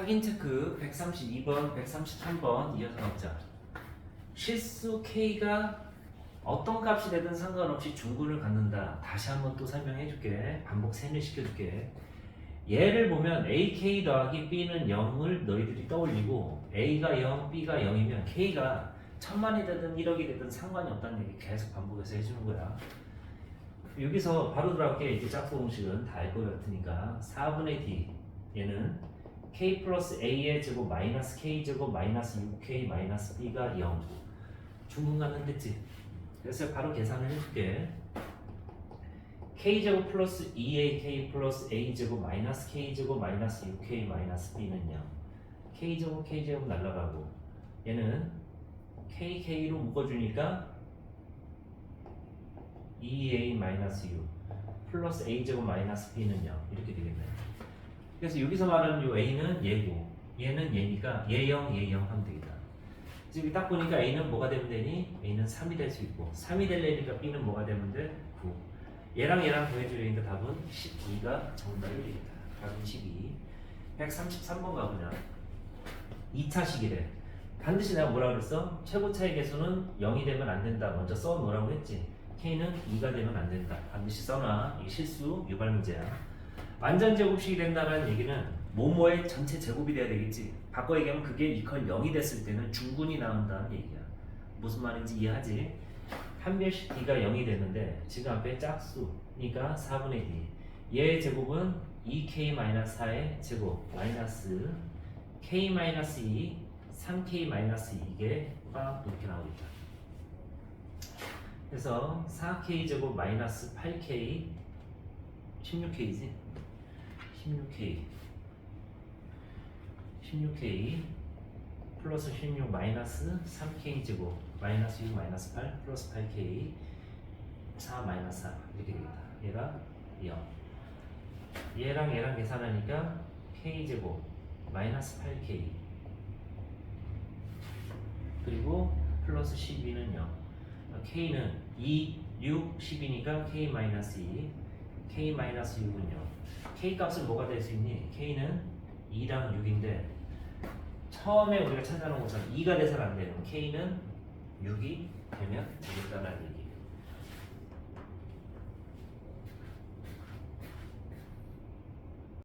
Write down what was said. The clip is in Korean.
확인 체크 132번, 133번 이어서 넣자. 실수 K가 어떤 값이 되든 상관없이 중근을 갖는다. 다시 한번 또 설명해 줄게. 반복 세뇌 시켜 줄게. 얘를 보면 AK 더하기 B는 0을 너희들이 떠올리고 A가 0, B가 0이면 K가 천만이 되든 1억이 되든 상관이 없다는 얘기 계속 반복해서 해주는 거야. 여기서 바로 들어갈게 이제 짝수 공식은 다 알 것 같으니까 4분의 D 얘는 K 플러스 A의 제곱 마이너스 K 제곱 마이너스 6K 마이너스 B가 0 중분 갖는 됐지? 그래서 바로 계산을 해줄게. K 제곱 플러스 2AK 플러스 A 제곱 마이너스 K 제곱 마이너스 6K 마이너스 B는 0 K 제곱 K 제곱 날라가고 얘는 KK로 묶어주니까 2A 마이너스 6 플러스 A 제곱 마이너스 B는 0 이렇게 되겠네 그래서 여기서 말하는 요 A는 얘고 얘는 얘니까 얘0 얘0 하면 되겠다. 지금 딱 보니까 A는 뭐가 되면 되니? A는 3이 될 수 있고 3이 되려니까 B는 뭐가 되면 돼? 9 얘랑 얘랑 더해주려니까 답은 12가 정답이 되겠다. 답은 12 133번 가보냐 2차식이래. 반드시 내가 뭐라 그랬어? 최고 차의 개수는 0이 되면 안 된다. 먼저 써놓으라고 했지. K는 2가 되면 안 된다. 반드시 써놔. 이게 실수 유발 문제야 완전 제곱식이 된다는 얘기는 모모의 전체 제곱이 돼야 되겠지. 바꿔 얘기하면 그게 이퀄 0이 됐을 때는 중군이 나온다는 얘기야. 무슨 말인지 이해하지? 한 별씩 D가 0이 됐는데 지금 앞에 짝수니까 4분의 D. 얘의 제곱은 2K-4의 제곱 마이너스 K-2 3K-2 이게 막 이렇게 나오겠다. 그래서 4K 제곱 마이너스 8K 16K지 16K 16K 플러스 16 마이너스 3K 제곱 마이너스 6 마이너스 8 플러스 8K 4 마이너스 4 이렇게 되겠다. 얘가 0 얘랑 얘랑 계산하니까 K 제곱 마이너스 8K 그리고 플러스 12는 0 K는 2, 6, 10이니까 K 마이너스 2 K 마이너스 6은 0 K 값은 뭐가 될 수 있니? K는 2랑 6인데 처음에 우리가 찾아놓은 것처럼 2가 돼서는 안 돼요. K는 6이 되면 되겠다는 얘기.